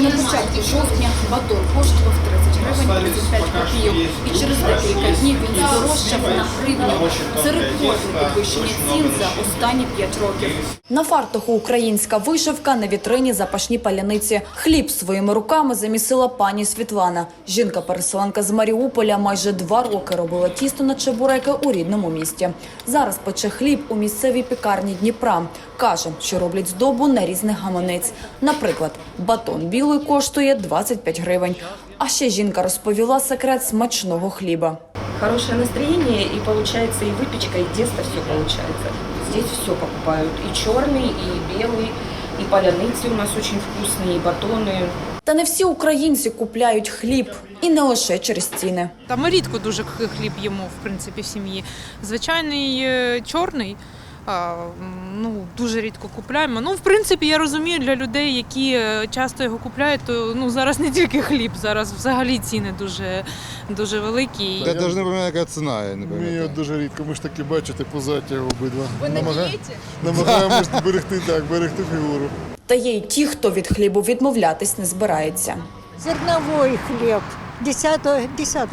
що на початку жовтня батон коштував 30 гривень 35 копійок, і через декілька днів він здорожчав на гривню. Це рекордне підвищення цін за останні 5 років. На фартуху українська вишивка, на вітрині запашні паляниці. Хліб своїми руками замісила пані Світлана. Жінка-переселенка з Маріуполя майже два роки робила тісто на чебуреки у рідному місті. Зараз пече хліб у місцевій пекарні Дніпра. Каже, що роблять здобу на різних гаманець. Наприклад, батон білий коштує 25 гривень. А ще жінка розповіла секрет смачного хліба. хорошее настроение, и получается и выпечка, и тесто, все получается. Здесь все покупают, и черный, и белый, и поляныцы у нас очень вкусные, и батоны. Та не всі українці купляють хліб, і не лише через ціни. Та ми рідко дуже х- хліб їмо, в принципі, в сім'ї. Звичайний е, чорний. Ну, дуже рідко купляємо. Ну, в принципі, я розумію для людей, які е, часто його купляють, то ну зараз не тільки хліб, зараз взагалі ціни дуже, дуже великі. Я навіть не пам'ятаю, яка ціна, я не Ми пам'ятаю. його дуже рідко, ми ж таки бачите, позаті обидва. Ви не Намагаємось берегти так, берегти фігуру. Та є й ті, хто від хлібу відмовлятись не збирається. Зерновой хлеб. 10 10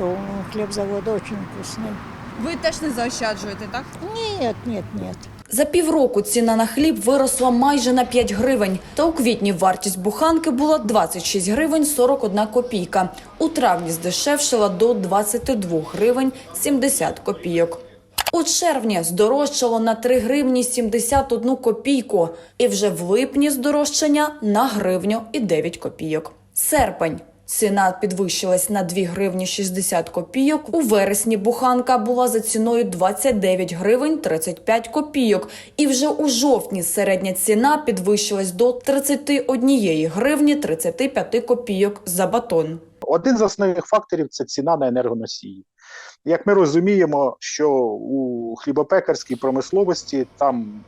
хлебзавода очень вкусный. Ви теж не заощаджуєте, так? Нет, нет, нет. За півроку ціна на хліб виросла майже на 5 гривень. Та у квітні вартість буханки була 26 гривень 41 копійка. У травні здешевшила до 22 гривень 70 копійок. У червні здорожчало на 3 гривні 71 копійку. І вже в липні здорожчання на гривню і 9 копійок. Серпень. Ціна підвищилась на 2 гривні 60 копійок. У вересні буханка була за ціною 29 гривень 35 копійок. І вже у жовтні середня ціна підвищилась до 31 гривні 35 копійок за батон. Один з основних факторів це ціна на енергоносії. Як ми розуміємо, що у хлібопекарській промисловості там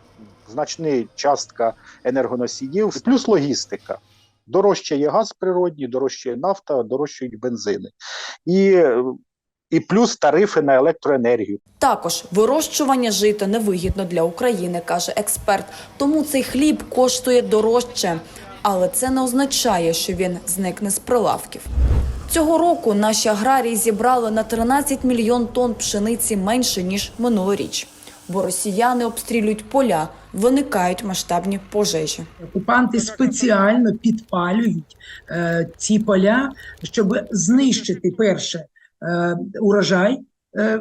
значна частка енергоносіїв, плюс логістика. Дорожчає газ природній, дорожчає нафта, дорожчають бензини. І, і плюс тарифи на електроенергію. Також вирощування жита невигідно для України, каже експерт. Тому цей хліб коштує дорожче. Але це не означає, що він зникне з прилавків. Цього року наші аграрії зібрали на 13 мільйон тонн пшениці менше ніж минулоріч. Бо росіяни обстрілюють поля, виникають масштабні пожежі. Окупанти спеціально підпалюють е, ці поля, щоб знищити перше е, урожай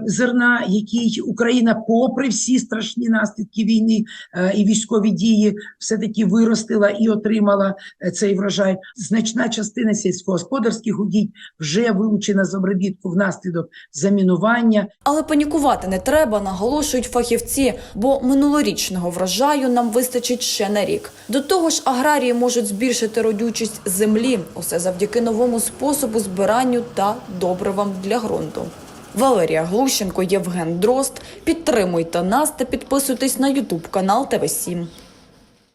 зерна, який Україна, попри всі страшні наслідки війни е, і військові дії, все таки виростила і отримала е, цей врожай. Значна частина сільськогосподарських угідь вже вилучена з обробітку внаслідок замінування. Але панікувати не треба, наголошують фахівці, бо минулорічного врожаю нам вистачить ще на рік. До того ж, аграрії можуть збільшити родючість землі, усе завдяки новому способу збиранню та добривам для ґрунту. Валерія Глущенко, Євген Дрозд. Підтримуйте нас та підписуйтесь на Ютуб канал ТВ 7